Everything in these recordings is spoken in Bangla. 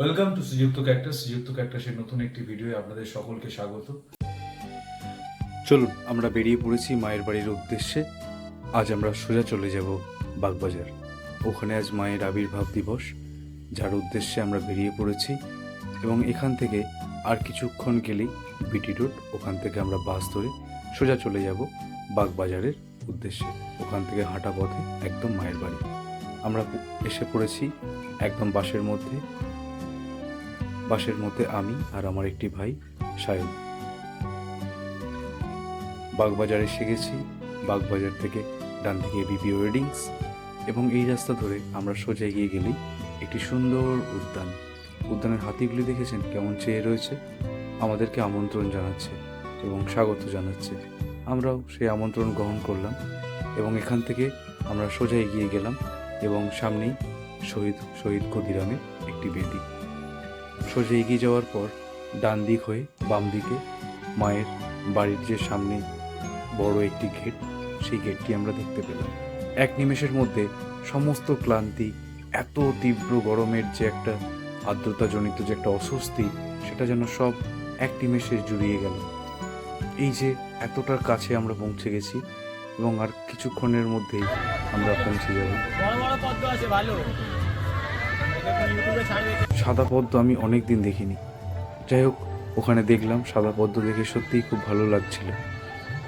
ওয়েলকাম টু শ্রীযুক্ত ক্যাক্টাস শ্রীযুক্ত ক্যাক্টাসের নতুন একটি ভিডিও আপনাদের সকলকে স্বাগত। চলুন, আমরা বেরিয়ে পড়েছি মায়ের বাড়ির উদ্দেশ্যে। আজ আমরা সোজা চলে যাব বাগবাজার। ওখানে আজ মায়ের আবির্ভাব দিবস, যার উদ্দেশ্যে আমরা বেরিয়ে পড়েছি। এবং এখান থেকে আর কিছুক্ষণ গেলেই বিটি রোড ওখান থেকে আমরা বাস ধরে সোজা চলে যাব বাগবাজারের উদ্দেশ্যে। ওখান থেকে হাঁটা পথে একদম মায়ের বাড়ি। আমরা এসে পড়েছি একদম বাসের মধ্যে। বাসের মধ্যে আমি আর আমার একটি ভাই, সায়ন। বাগবাজার এসে গেছি। বাগবাজার থেকে ডান দিকে বিপি ওয়েডিংস এবং এই রাস্তা ধরে আমরা সোজা এগিয়ে গেলেই একটি সুন্দর উদ্যান। উদ্যানের হাতিগুলি দেখেছেন? কেমন চেয়ে রয়েছে? আমাদেরকে আমন্ত্রণ জানাচ্ছে এবং স্বাগত জানাচ্ছে। আমরাও সেই আমন্ত্রণ গ্রহণ করলাম এবং এখান থেকে আমরা সোজা এগিয়ে গেলাম এবং সামনেই শহীদ শহীদ ক্ষুদিরামের একটি বেদি। সোজা এগিয়ে যাওয়ার পর ডান দিক হয়ে বাম দিকে মায়ের বাড়ির যে সামনে বড় একটি গেট, সেই গেটটি আমরা দেখতে পেলাম। এক নিমেষের মধ্যে সমস্ত ক্লান্তি, এত তীব্র গরমের যে একটা আর্দ্রতাজনিত যে একটা অস্বস্তি, সেটা যেন সব এক নিমেষে জুড়িয়ে গেল। এই যে এতটার কাছে আমরা পৌঁছে গেছি এবং আর কিছুক্ষণের মধ্যেই আমরা পৌঁছে যাব। বড় বড় পদ্ম আছে, ভালো। সাদা পদ্ম আমি অনেক দিন দেখিনি। যাই হোক, ওখানে দেখলাম সাদা পদ্ম দেখে সত্যিই খুব ভালো লাগছিল।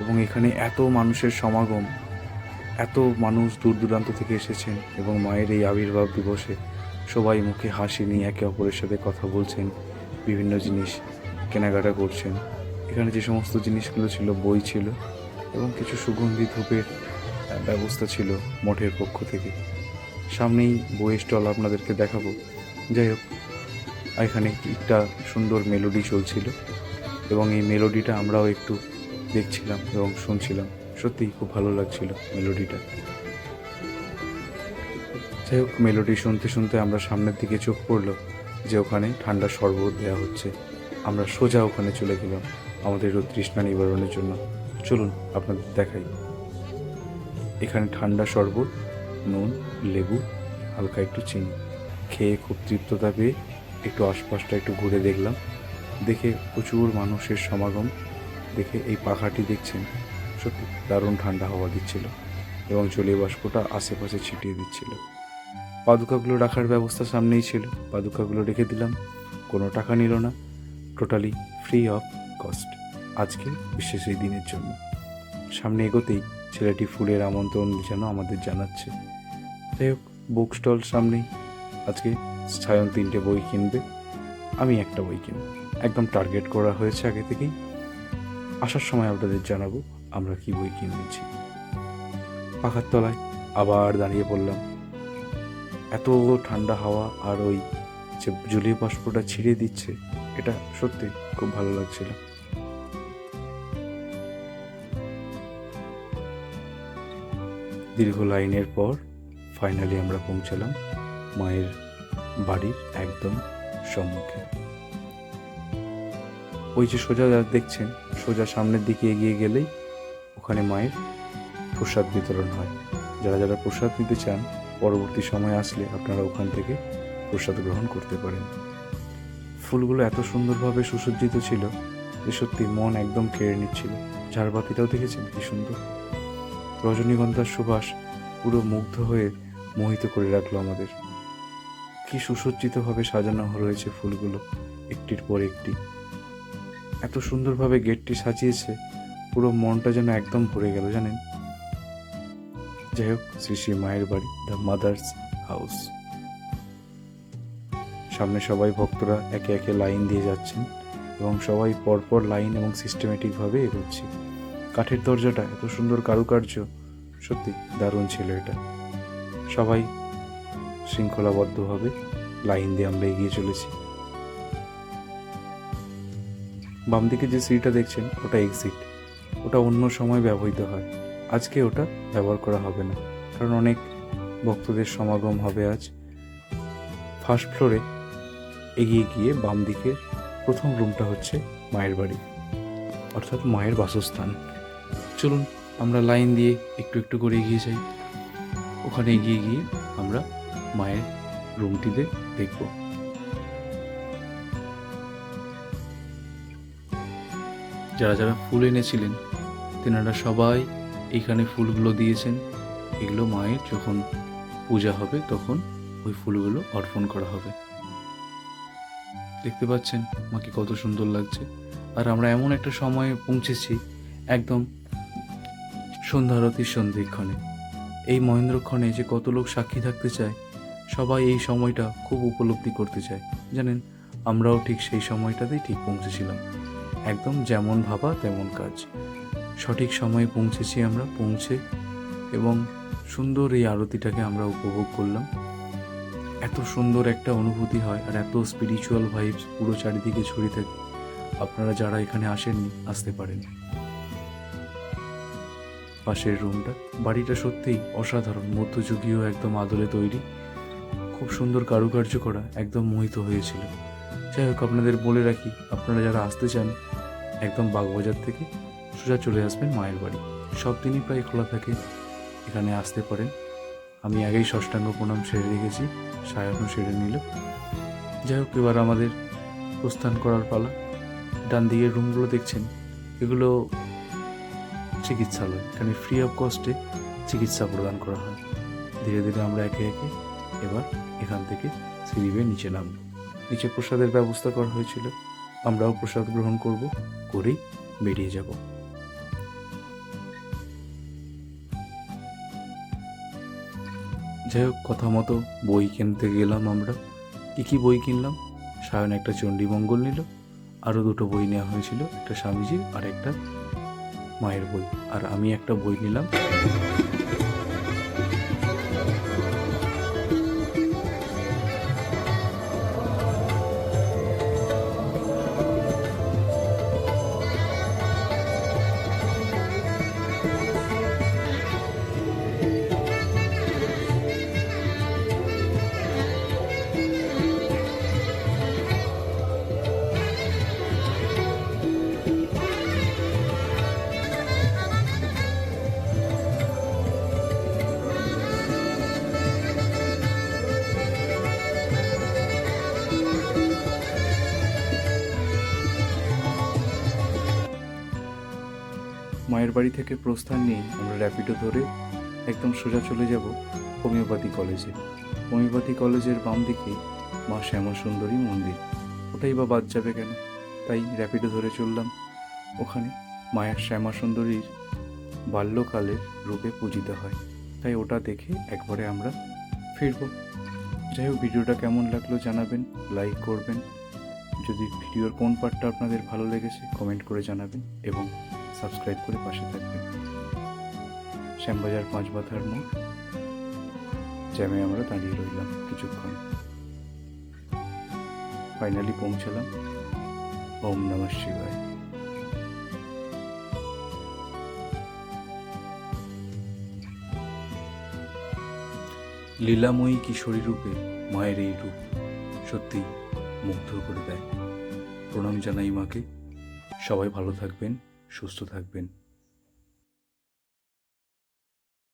এবং এখানে এত মানুষের সমাগম, এত মানুষ দূর দূরান্ত থেকে এসেছেন এবং মায়ের এই আবির্ভাব দিবসে সবাই মুখে হাসি নিয়ে একে অপরের সাথে কথা বলছেন, বিভিন্ন জিনিস কেনাকাটা করছেন। এখানে যে সমস্ত জিনিসগুলো ছিল, বই ছিল এবং কিছু সুগন্ধি ধূপের ব্যবস্থা ছিল মঠের পক্ষ থেকে। সামনেই বইয়ের স্টল আপনাদেরকে দেখাবো। যাই হোক, এখানে একটা সুন্দর মেলোডি চলছিল এবং এই মেলোডিটা আমরাও একটু দেখছিলাম এবং শুনছিলাম। সত্যিই খুব ভালো লাগছিল মেলোডিটা। যাই হোক, মেলোডি শুনতে শুনতে আমরা সামনের দিকে চোখ পড়ল যে ওখানে ঠান্ডা শরবত দেওয়া হচ্ছে। আমরা সোজা ওখানে চলে গেলাম আমাদের তৃষ্ণা নিবারণের জন্য। চলুন, আপনাদের দেখাই। এখানে ঠান্ডা শরবত নুন, লেবু, হালকা একটু চিনি। খেয়ে খুব তৃপ্ততা পেয়ে একটু আশপাশটা একটু ঘুরে দেখলাম। দেখে প্রচুর মানুষের সমাগম। দেখে এই পাখাটি দেখছেন, সত্যি দারুণ ঠান্ডা হাওয়া দিচ্ছিল এবং জলীয় বাষ্পটা আশেপাশে ছিটিয়ে দিচ্ছিল। পাদুকাগুলো রাখার ব্যবস্থা সামনেই ছিল। পাদুকাগুলো রেখে দিলাম, কোনো টাকা নিল না। টোটালি ফ্রি অফ কস্ট আজকে বিশেষ এই দিনের জন্য। সামনে এগোতেই ছেলেটি ফুলের আমন্ত্রণ যেন আমাদের জানাচ্ছে। যাই হোক বুক স্টল সামনেই। আজকে সায়ন তিনটে বই কিনবে, আমি একটা বই কিনব। একদম টার্গেট করা হয়েছে আগে থেকেই। আসার সময় আপনাদের জানাব আমরা কি বই কিনেছি। পাখার তলায় আবার দাঁড়িয়ে পড়লাম। এত ঠান্ডা হাওয়া আর ওই যে জলীয় বাষ্পটা ছিঁড়ে দিচ্ছে, এটা সত্যি খুব ভালো লাগছিল। দীর্ঘ লাইনের পর ফাইনালি আমরা পৌঁছালাম মায়ের বাড়ির একদম সম্মুখে। ওই যে সোজা দেখছেন, সোজা সামনের দিকে এগিয়ে গেলেই ওখানে মায়ের প্রসাদ বিতরণ হয়। যারা যারা প্রসাদ নিতে চান, পরবর্তী সময় আসলে আপনারা ওখান থেকে প্রসাদ গ্রহণ করতে পারেন। ফুলগুলো এত সুন্দরভাবে সুসজ্জিত ছিল যে সত্যি মন একদম কেড়ে নিচ্ছিল। ঝাড়বাতিটাও দেখেছেন? কি সুন্দর। রজনীগন্ধার সুবাস পুরো মুগ্ধ হয়ে মোহিত করে রাখল আমাদের। কি সুসজ্জিতভাবে সাজানো রয়েছে ফুলগুলো, একটির পর একটি। এত সুন্দরভাবে গেটটি সাজিয়েছে, পুরো মনটা যেন একদম ভরে গেল, জানেন? যাই হোক, শ্রী শ্রী মায়ের বাড়ি, দ্য মাদার্স হাউস। সামনে সবাই ভক্তরা একে একে লাইন দিয়ে যাচ্ছেন এবং সবাই পরপর লাইন এবং সিস্টেমেটিকভাবে এগোচ্ছে। কাঠের দরজাটা এত সুন্দর কারুকার্য। সত্যি দারুণ ছিল এটা। সবাই শৃঙ্খলাবদ্ধভাবে লাইন দিয়ে আমরা এগিয়ে চলেছি। বাম দিকে যে সিঁড়িটা দেখছেন, ওটা এক্সিট ওটা অন্য সময় ব্যবহৃত হয়। আজকে ওটা ব্যবহার করা হবে না, কারণ অনেক ভক্তদের সমাগম হবে আজ। ফার্স্ট ফ্লোরে এগিয়ে গিয়ে বাম দিকে প্রথম রুমটা হচ্ছে মায়ের বাড়ি, অর্থাৎ মায়ের বাসস্থান। চলুন, আমরা লাইন দিয়ে একটু একটু করে এগিয়ে যাই। ওখানে এগিয়ে গিয়ে আমরা মায়ের রুমটিতে দেখব। যারা যারা ফুল এনেছিলেন, তেনারা সবাই এখানে ফুলগুলো দিয়েছেন। এগুলো মায়ের যখন পূজা হবে, তখন ওই ফুলগুলো অর্পণ করা হবে। দেখতে পাচ্ছেন, মাকে কত সুন্দর লাগছে। আর আমরা এমন একটা সময়ে পৌঁছেছি, একদম সন্ধ্যারতির সন্ধিক্ষণে এই মহেন্দ্রক্ষণে যে কত লোক সাক্ষী থাকতে চায়, সবাই এই সময়টা খুব উপলব্ধি করতে চায়। জানেন, আমরাও ঠিক সেই সময়টাতেই ঠিক পৌঁছেছিলাম। একদম যেমন ভাবা তেমন কাজ। সঠিক সময়ে পৌঁছেছি আমরা, পৌঁছে এবং সুন্দর এই আরতিটাকে আমরা উপভোগ করলাম। এত সুন্দর একটা অনুভূতি হয় আর এত স্পিরিচুয়াল ভাইবস পুরো চারিদিকে ছড়িয়ে থাকে। আপনারা যারা এখানে আসেননি, আসতে পারেন। পাশের রুমটা। বাড়িটা সত্যিই অসাধারণ, মধ্যযুগীয় একদম আদলে তৈরি। খুব সুন্দর কারুকার্য করা একদম মোহিত হয়েছিল। যাই হোক, আপনাদের বলে রাখি, আপনারা যারা আসতে চান, একদম বাগবাজার থেকে সোজা চলে আসবেন মায়ের বাড়ি। সব দিনই প্রায় খোলা থাকে, এখানে আসতে পারেন। আমি আগেই ষষ্ঠাঙ্গ প্রণাম সেরে রেখেছি সায়ানো সেরে নিল। যাই হোক, এবার আমাদের প্রস্থান করার পালা। ডান দিকের রুমগুলো দেখছেন, এগুলো চিকিৎসালয়, এখানে ফ্রি অফ কস্টে চিকিৎসা প্রদান করা হয়। ধীরে ধীরে আমরা একে একে এবার এখান থেকে সিঁড়ি বেয়ে নিচে নামব। নিচে প্রসাদের ব্যবস্থা করা হয়েছিল। আমরাও প্রসাদ গ্রহণ করব, করেই বেরিয়ে যাব। যাই হোক, কথা মতো বই কিনতে গেলাম আমরা। কী কী বই কিনলাম? সায়ন একটা চণ্ডীমঙ্গল নিল, আরও দুটো বই নেওয়া হয়েছিল, একটা স্বামীজির আর একটা মায়ের বই। আর আমি একটা বই নিলাম। মায়ের বাড়ি থেকে প্রস্থান নিয়ে আমরা র্যাপিডো ধরে একদম সোজা চলে যাব হোমিওপ্যাথি কলেজে। হোমিওপ্যাথি কলেজের বাম দিকে মা শ্যামা সুন্দরী মন্দির। ওটাই বা বাদ যাবে কেন? তাই র্যাপিডো ধরে চললাম। ওখানে মায়ের শ্যামা সুন্দরীর বাল্যকালের রূপে পূজিত হয়। তাই ওটা দেখে একবারে আমরা ফিরবো। যাই হোক, ভিডিওটা কেমন লাগল জানাবেন, লাইক করবেন। যদি ভিডিওর কোন পার্টটা আপনাদের ভালো লেগেছে, কমেন্ট করে জানাবেন এবং সাবস্ক্রাইব করে পাশে থাকবেন। শ্যামবাজার পাঁচ বাথার মোড়, জ্যামে আমরা দাঁড়িয়ে রইলাম কিছুক্ষণ। ফাইনালি পৌঁছালাম। ওম নমঃ শিবায়। লীলাময়ী কিশোরী রূপে মায়ের এই রূপ সত্যি মুগ্ধ করে দেয়। প্রণাম জানাই মাকে। সবাই ভালো থাকবেন। সুস্থ থাকবেন।